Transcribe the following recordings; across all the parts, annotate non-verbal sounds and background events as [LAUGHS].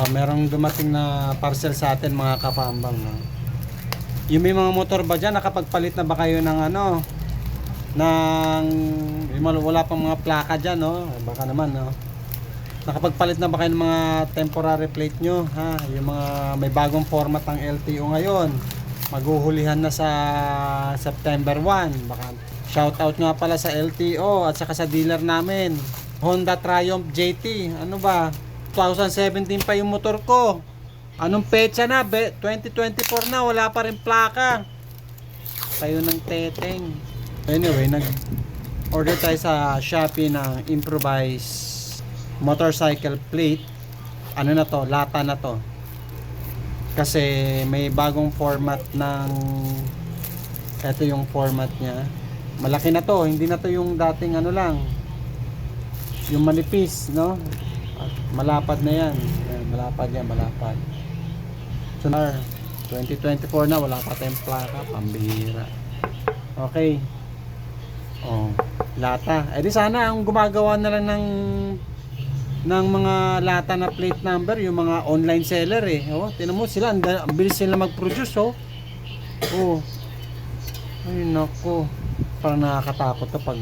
Ah, merong dumating na parcel sa atin mga kapambang. No? Yung may mga motor ba dyan, nakapagpalit na ba kayo ng ano? Ng, wala pang mga plaka dyan, no? Baka naman, no? Nakapagpalit na ba kayo ng mga temporary plate nyo? Ha? Yung mga may bagong format ng LTO ngayon. Maghuhulihan na sa September 1. Baka shoutout nga pala sa LTO at saka sa dealer namin. Honda Triumph JT. Ano ba? 2017 pa yung motor ko. Anong petsa na? Be? 2024 na. Wala pa rin plaka. Tayo ng teteng. Anyway, nag order tayo sa Shopee ng improvised motorcycle plate. Ano na to? Lata na to. Kasi may bagong format ng ito yung format niya. Malaki na to, hindi na to yung dating ano lang. Yung manipis, no? At Malapad na yan. Ayan, malapad yan, malapad. Sonar, 2024 na, wala pa tayong plaka, pambihira. Okay. Oh, lata. Eh di sana ang gumagawa na lang ng ng mga lata na plate number, yung mga online seller eh. Oh, tinan mo sila, ang bilis sila mag-produce oh. Oh. Ay nako. Parang nakakatakot to pag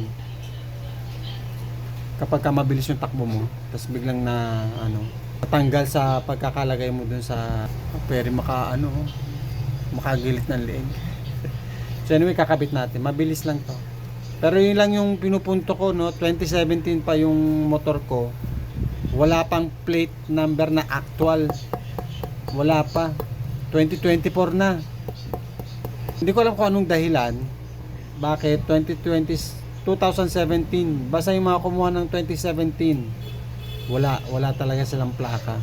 kapag ka mabilis yung takbo mo, tapos biglang na ano, matanggal sa pagkakalagay mo dun sa pwede maka ano, makagilit ng leeg. [LAUGHS] so anyway, kakabit natin. Mabilis lang to. Pero yun lang yung pinupunto ko, no? 2017 pa yung motor ko. Wala pang plate number na actual. Wala pa. 2024 na. Hindi ko alam kung anong dahilan. Bakit 2020 2017. Basta yung mga kumuha ng 2017. Wala, wala talaga silang plaka.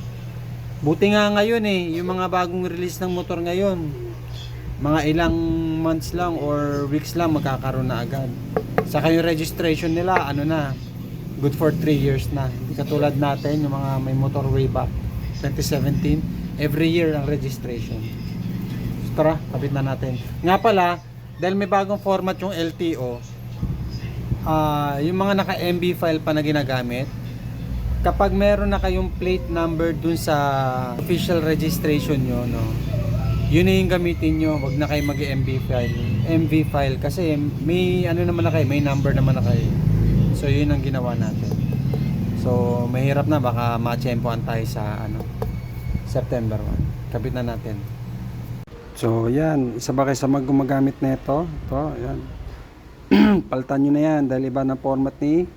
Buti nga ngayon eh, yung mga bagong release ng motor ngayon. Mga ilang months lang or weeks lang magkakaroon na agad. Saka yung registration nila, ano na, good for 3 years na. Hindi katulad natin, yung mga may motor way back 2017, every year ang registration. So, tara, kapit na natin. Nga pala, dahil may bagong format yung LTO, ah yung mga naka-MB file pa na ginagamit, kapag meron na kayong plate number dun sa official registration nyo, no, yun na yung gamitin nyo. Wag na kayo mag-MB file. MV file kasi may ano naman na kayo, may number naman na kayo. So yun ang ginawa natin. So mahirap na baka ma-tsempohan tayo sa ano September 1. Kabit na natin. So yan, isa ba kayo sa mag gumagamit na ito? Ito, yan. [CLEARS THROAT] Palitan nyo na yan dahil iba na format ni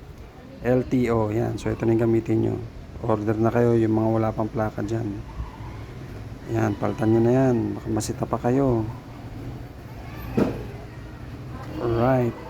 LTO. Yan, so ito na yung gamitin nyo. Order na kayo yung mga wala pang plaka dyan. Yan, palitan nyo na yan. Baka masita pa kayo. Alright.